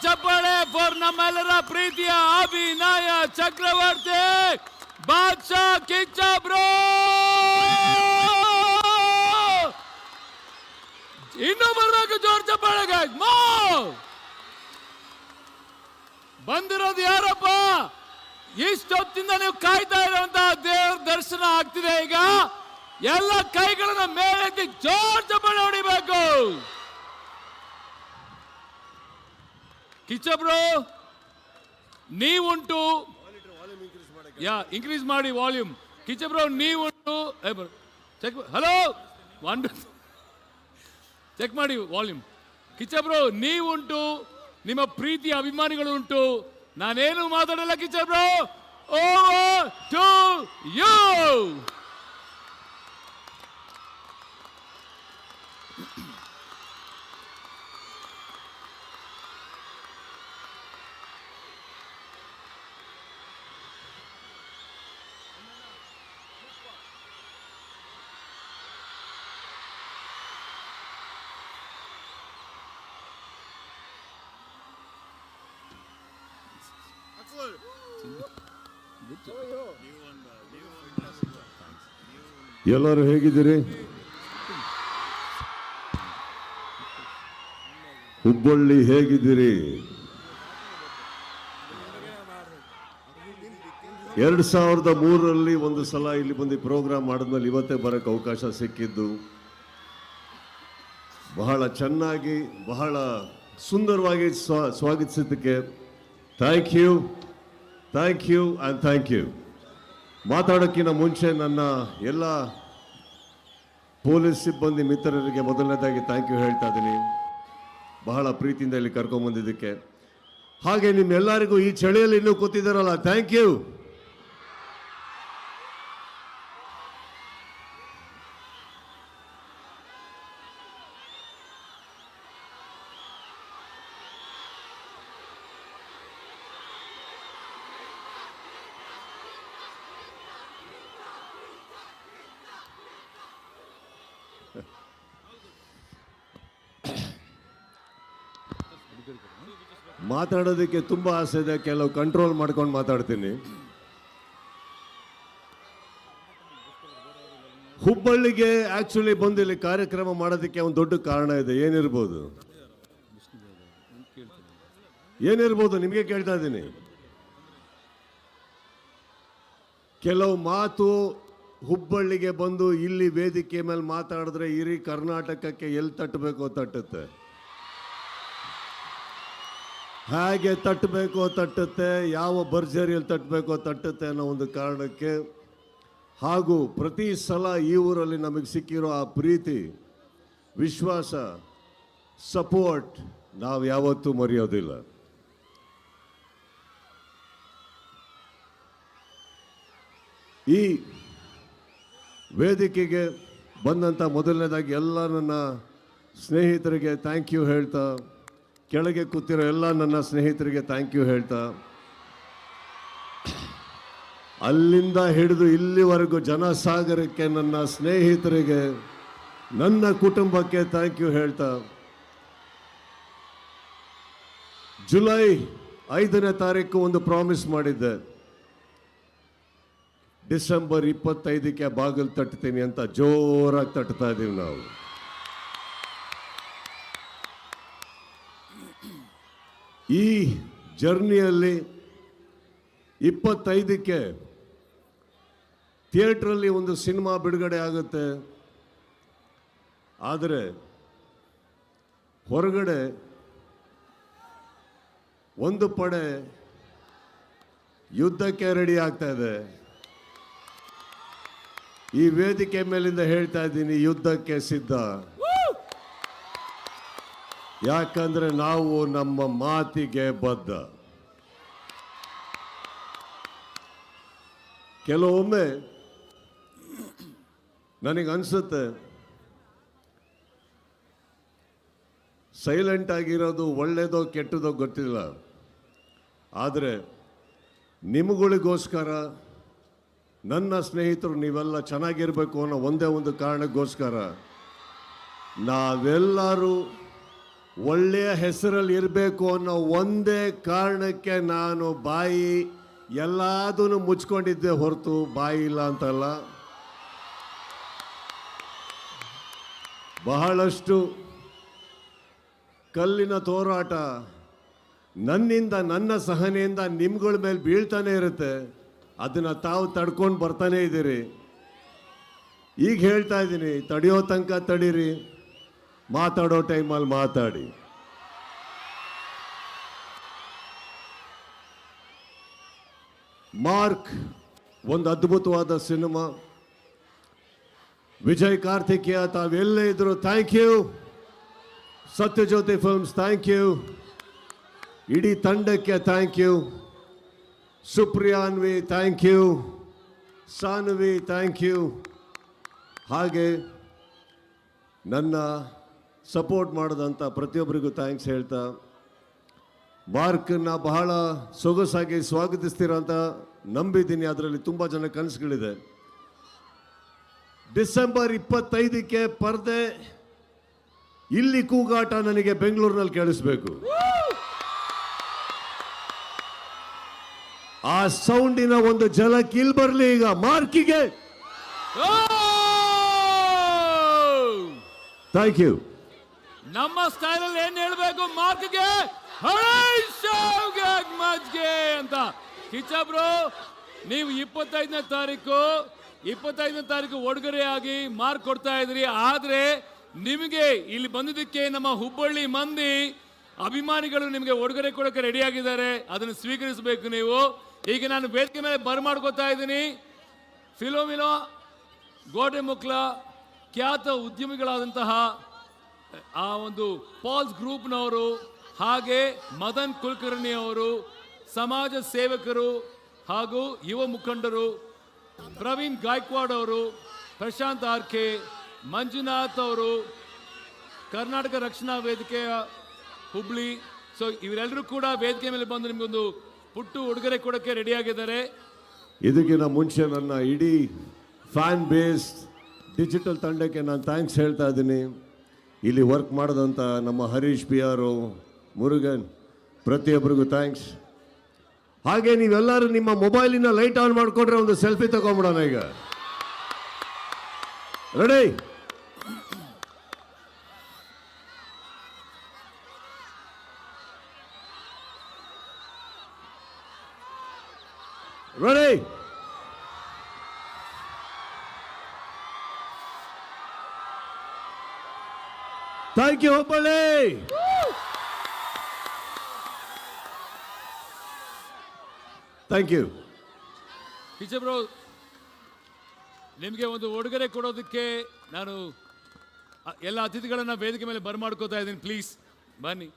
ಚಪ್ಪಾಳೆ ಫಾರ್ ನಮ್ಮೆಲ್ಲರ ಪ್ರೀತಿಯ ಅಭಿನಯ ಚಕ್ರವರ್ತಿ ಬಾದ್ಶಾ ಕಿಚ್ಚ ಬ್ರೋ ಇನ್ನು ಬರ್ಬೇಕು ಜೋರ್ ಮೋ! ಬಂದಿರೋದು ಯಾರಪ್ಪ? ಇಷ್ಟೊತ್ತಿಂದ ನೀವು ಕಾಯ್ತಾ ಇರುವಂತ ದೇವ್ರ ದರ್ಶನ ಆಗ್ತಿದೆ ಈಗ. ಎಲ್ಲ ಕೈಗಳನ್ನ ಮೇಲೆ ಜೋರ್ ಚಪ್ಪಾಳೆ ಹೊಡಿಬೇಕು. ಕಿಚ್ಚಬ್ರು, ನೀವುಂಟು. ಯಾ ಇನ್ಕ್ರೀಸ್ ಮಾಡಿ ವಾಲ್ಯೂಮ್ ಕಿಚ್ಚಬ್ರು, ನೀವುಂಟು. ಚೆಕ್ ಹಲೋ ಒನ್ ಚೆಕ್ ಮಾಡಿ ವಾಲ್ಯೂಮ್ ಕಿಚ್ಚಬ್ರು, ನೀವುಂಟು. ನಿಮ್ಮ ಪ್ರೀತಿ ಅಭಿಮಾನಿಗಳು ಉಂಟು ನಾನೇನು ಮಾತಾಡಲ್ಲ ಕಿಚ್ಚಬ್ರು? ಓವರ್ ಟು ಯು ಎಲ್ಲರೂ ಹೇಗಿದ್ದೀರಿ? ಹುಬ್ಬಳ್ಳಿ ಹೇಗಿದ್ದೀರಿ? ಎರಡು ಸಾವಿರದ ಮೂರರಲ್ಲಿ ಒಂದು ಸಲ ಇಲ್ಲಿ ಬಂದು ಪ್ರೋಗ್ರಾಮ್ ಮಾಡಿದ್ಮೇಲೆ ಇವತ್ತೇ ಬರೋಕ್ಕೆ ಅವಕಾಶ ಸಿಕ್ಕಿದ್ದು. ಬಹಳ ಚೆನ್ನಾಗಿ, ಬಹಳ ಸುಂದರವಾಗಿ ಸ್ವಾ, ಸ್ವಾಗತಿಸಿದ್ದಕ್ಕೆ thank you thank you and thank you ಮಾತಾಡೋಕ್ಕಿಂತ ಮುಂಚೆ ನನ್ನ ಎಲ್ಲ ಪೊಲೀಸ್ ಸಿಬ್ಬಂದಿ ಮಿತ್ರರಿಗೆ ಮೊದಲನೇದಾಗಿ ಥ್ಯಾಂಕ್ ಯು ಹೇಳ್ತಾ ಇದ್ದೀನಿ. ಬಹಳ ಪ್ರೀತಿಯಿಂದ ಇಲ್ಲಿ ಕರ್ಕೊಂಬಂದಿದ್ದಕ್ಕೆ ಹಾಗೆ ನಿಮ್ಮೆಲ್ಲರಿಗೂ ಈ ಚಳಿಯಲ್ಲಿ ಇನ್ನೂ ಕೂತಿದ್ದಾರಲ್ಲ ಥ್ಯಾಂಕ್ ಯು ಮಾತಾಡೋದಕ್ಕೆ ತುಂಬ ಆಸೆ ಇದೆ. ಕೆಲವು ಕಂಟ್ರೋಲ್ ಮಾಡ್ಕೊಂಡು ಮಾತಾಡ್ತೀನಿ. ಹುಬ್ಬಳ್ಳಿಗೆ ಆಕ್ಚುಲಿ ಬಂದು ಕಾರ್ಯಕ್ರಮ ಮಾಡೋದಕ್ಕೆ ಒಂದು ದೊಡ್ಡ ಕಾರಣ ಇದೆ. ಏನಿರ್ಬೋದು? ಏನಿರ್ಬೋದು? ನಿಮಗೆ ಕೇಳ್ತಾ ಇದ್ದೀನಿ. ಕೆಲವು ಮಾತು ಹುಬ್ಬಳ್ಳಿಗೆ ಬಂದು ಇಲ್ಲಿ ವೇದಿಕೆ ಮೇಲೆ ಮಾತಾಡಿದ್ರೆ ಇಡೀ ಕರ್ನಾಟಕಕ್ಕೆ ಎಲ್ಲಿ ತಟ್ಟಬೇಕೋ ತಟ್ಟುತ್ತೆ. ಹೇಗೆ ತಟ್ಟಬೇಕೋ ತಟ್ಟುತ್ತೆ, ಯಾವ ಭರ್ಜರಿಯಲ್ಲಿ ತಟ್ಟಬೇಕೋ ತಟ್ಟುತ್ತೆ ಅನ್ನೋ ಒಂದು ಕಾರಣಕ್ಕೆ ಹಾಗೂ ಪ್ರತಿ ಸಲ ಈ ಊರಲ್ಲಿ ನಮಗೆ ಸಿಕ್ಕಿರೋ ಆ ಪ್ರೀತಿ, ವಿಶ್ವಾಸ, ಸಪೋರ್ಟ್ ನಾವು ಯಾವತ್ತೂ ಮರೆಯೋದಿಲ್ಲ. ಈ ವೇದಿಕೆಗೆ ಬಂದಂಥ ಮೊದಲನೇದಾಗಿ ಎಲ್ಲ ನನ್ನ ಸ್ನೇಹಿತರಿಗೆ ಥ್ಯಾಂಕ್ ಯು ಹೇಳ್ತಾ, ಕೆಳಗೆ ಕೂತಿರೋ ಎಲ್ಲ ನನ್ನ ಸ್ನೇಹಿತರಿಗೆ ಥ್ಯಾಂಕ್ ಯು ಹೇಳ್ತಾ, ಅಲ್ಲಿಂದ ಹಿಡಿದು ಇಲ್ಲಿವರೆಗೂ ಜನಸಾಗರಕ್ಕೆ ನನ್ನ ಸ್ನೇಹಿತರಿಗೆ, ನನ್ನ ಕುಟುಂಬಕ್ಕೆ ಥ್ಯಾಂಕ್ ಯು ಹೇಳ್ತಾ, ಜುಲೈ ಐದನೇ ತಾರೀಕು ಒಂದು ಪ್ರಾಮಿಸ್ ಮಾಡಿದ್ದೆ. ಡಿಸೆಂಬರ್ ಇಪ್ಪತ್ತೈದಕ್ಕೆ ಬಾಗಿಲು ತಟ್ತೀನಿ ಅಂತ ಜೋರಾಗಿ ತಟ್ತಾ ಇದ್ದೀವಿ ನಾವು. ಈ ಜರ್ನಿಯಲ್ಲಿ ಇಪ್ಪತ್ತೈದಕ್ಕೆ ಥಿಯೇಟ್ರಲ್ಲಿ ಒಂದು ಸಿನಿಮಾ ಬಿಡುಗಡೆ ಆಗುತ್ತೆ. ಆದರೆ ಹೊರಗಡೆ ಒಂದು ಪಡೆ ಯುದ್ಧಕ್ಕೆ ರೆಡಿ ಆಗ್ತಾ ಇದೆ. ಈ ವೇದಿಕೆ ಮೇಲಿಂದ ಹೇಳ್ತಾ ಇದ್ದೀನಿ, ಯುದ್ಧಕ್ಕೆ ಸಿದ್ಧ. ಯಾಕಂದ್ರೆ ನಾವು ನಮ್ಮ ಮಾತಿಗೆ ಬದ್ಧ. ಕೆಲವೊಮ್ಮೆ ನನಗೆ ಅನ್ಸುತ್ತೆ ಸೈಲೆಂಟ್ ಆಗಿರೋದು ಒಳ್ಳೆಯದೋ ಕೆಟ್ಟದೋ ಗೊತ್ತಿಲ್ಲ. ಆದರೆ ನಿಮಗಳಿಗೋಸ್ಕರ ನನ್ನ ಸ್ನೇಹಿತರು ನೀವೆಲ್ಲ ಚೆನ್ನಾಗಿರಬೇಕು ಅನ್ನೋ ಒಂದೇ ಒಂದು ಕಾರಣಕ್ಕೋಸ್ಕರ ನಾವೆಲ್ಲರೂ ಒಳ್ಳೆಯ ಹೆಸರಲ್ಲಿ ಇರಬೇಕು ಅನ್ನೋ ಒಂದೇ ಕಾರಣಕ್ಕೆ ನಾನು ಬಾಯಿ ಎಲ್ಲದನ್ನು ಮುಚ್ಕೊಂಡಿದ್ದೆ ಹೊರತು ಬಾಯಿ ಇಲ್ಲ ಅಂತಲ್ಲ. ಬಹಳಷ್ಟು ಕಲ್ಲಿನ ತೋರಾಟ ನನ್ನಿಂದ ನನ್ನ ಸಹನೆಯಿಂದ ನಿಮ್ಗಳ ಮೇಲೆ ಬೀಳ್ತಾನೆ ಇರುತ್ತೆ. ಅದನ್ನು ತಾವು ತಡ್ಕೊಂಡು ಬರ್ತಾನೆ ಇದ್ದೀರಿ. ಈಗ ಹೇಳ್ತಾ ಇದ್ದೀನಿ, ತಡೆಯೋ ತನಕ ತಡೀರಿ, ಮಾತಾಡೋ ಟೈಮಲ್ಲಿ ಮಾತಾಡಿ. ಮಾರ್ಕ್, ಒಂದು ಅದ್ಭುತವಾದ ಸಿನಿಮಾ. ವಿಜಯ್ ಕಾರ್ತಿಕೇಯ, ತಾವೆಲ್ಲೇ ಇದ್ರು thank you. Sathyajyothi films thank you. ಇಡೀ ತಂಡಕ್ಕೆ thank you. Supriyanvi thank you Sanvi thank you ಹಾಗೆ ನನ್ನ ಸಪೋರ್ಟ್ ಮಾಡಿದಂಥ ಪ್ರತಿಯೊಬ್ಬರಿಗೂ ಥ್ಯಾಂಕ್ಸ್ ಹೇಳ್ತಾ ಮಾರ್ಕನ್ನ ಬಹಳ ಸೊಗಸಾಗಿ ಸ್ವಾಗತಿಸ್ತೀರ ಅಂತ ನಂಬಿದ್ದೀನಿ, ಅದರಲ್ಲಿ ತುಂಬ ಜನ ಕನಸುಗಳಿದೆ. ಡಿಸೆಂಬರ್ ಇಪ್ಪತ್ತೈದಕ್ಕೆ ಪರ್ದೆ, ಇಲ್ಲಿ ಕೂಗಾಟ ನನಗೆ ಬೆಂಗಳೂರಿನಲ್ಲಿ ಕೇಳಿಸ್ಬೇಕು. ಆ ಸೌಂಡಿನ ಒಂದು ಜಲಕ್ ಇಲ್ಲಿ ಬರಲಿ ಈಗ ಮಾರ್ಕಿಗೆ. ಥ್ಯಾಂಕ್ ಯು ನಮ್ಮ ಅಲ್ಲಿ ಏನ್ ಹೇಳ್ಬೇಕು ಮಾರ್ಕ್ಗೆ? ಮಜ್ಗೆ ಅಂತ. ಕಿಚಬ್ರು ಬ್ರೋ, ನೀವು ಇಪ್ಪತ್ತೈದನೇ ತಾರೀಕು ಇಪ್ಪತ್ತೈದನೇ ತಾರೀಕು ಉಡುಗೊರೆಯಾಗಿ ಮಾರ್ಕ್ ಕೊಡ್ತಾ ಇದ್ರಿ. ಆದ್ರೆ ನಿಮಗೆ ಇಲ್ಲಿ ಬಂದಿದ್ದಕ್ಕೆ ನಮ್ಮ ಹುಬ್ಬಳ್ಳಿ ಮಂದಿ ಅಭಿಮಾನಿಗಳು ನಿಮಗೆ ಉಡುಗೊರೆ ರೆಡಿ ಆಗಿದ್ದಾರೆ. ಅದನ್ನು ಸ್ವೀಕರಿಸಬೇಕು ನೀವು. ಈಗ ನಾನು ವೇದಿಕೆ ಮೇಲೆ ಬರಮಾಡ್ಕೋತಾ ಇದ್ದೀನಿ. ಫಿಲೋಮಿಲೋ ಗೋಡೆ ಮುಕ್ಲ, ಖ್ಯಾತ ಉದ್ಯಮಿಗಳಾದಂತಹ, ಆ ಒಂದು ಪಾಲ್ಸ್ ಗ್ರೂಪ್ನವರು, ಹಾಗೆ ಮದನ್ ಕುಲಕರ್ಣಿ ಅವರು ಸಮಾಜ ಸೇವಕರು ಹಾಗೂ ಯುವ ಮುಖಂಡರು, ಪ್ರವೀಣ್ ಗಾಯಕ್ವಾಡ್ ಅವರು, ಪ್ರಶಾಂತ್ ಆರ್ಕೆ, ಮಂಜುನಾಥ್ ಅವರು, ಕರ್ನಾಟಕ ರಕ್ಷಣಾ ವೇದಿಕೆಯ ಹುಬ್ಳಿ. ಸೊ ಇವರೆಲ್ಲರೂ ಕೂಡ ವೇದಿಕೆ ಮೇಲೆ ಬಂದು ನಿಮಗೊಂದು ಪುಟ್ಟು ಉಡುಗೊರೆ ಕೊಡೋಕ್ಕೆ ರೆಡಿಯಾಗಿದ್ದಾರೆ. ಇದಕ್ಕಿಂತ ಮುಂಚೆ ನನ್ನ ಇಡೀ ಫ್ಯಾನ್ ಬೇಸ್ ಡಿಜಿಟಲ್ ತಂಡಕ್ಕೆ ನಾನು ಥ್ಯಾಂಕ್ಸ್ ಹೇಳ್ತಾ ಇದ್ದೀನಿ. ಇಲ್ಲಿ ವರ್ಕ್ ಮಾಡಿದಂಥ ನಮ್ಮ ಹರೀಶ್ ಪಿ ಆರು ಮುರುಗನ್, ಪ್ರತಿಯೊಬ್ಬರಿಗೂ ಥ್ಯಾಂಕ್ಸ್ ಹಾಗೆ ನೀವೆಲ್ಲರೂ ನಿಮ್ಮ ಮೊಬೈಲಿನ ಲೈಟ್ ಆನ್ ಮಾಡಿಕೊಂಡ್ರೆ ಒಂದು ಸೆಲ್ಫಿ ತಗೊಂಬಿಡೋಣ ಈಗ. Ready ready thank you Hubballi thank you teacher bro ನಿಮಗೆ ಒಂದು ಉಡುಗೊರೆ ಕೊಡೋದಕ್ಕೆ ನಾನು ಎಲ್ಲ ಅತಿಥಿಗಳನ್ನ ವೇದಿಕೆ ಮೇಲೆ ಬರಮಾಡ್ಕೋತಾ ಇದ್ದೀನಿ ಪ್ಲೀಸ್ ಬನ್ನಿ.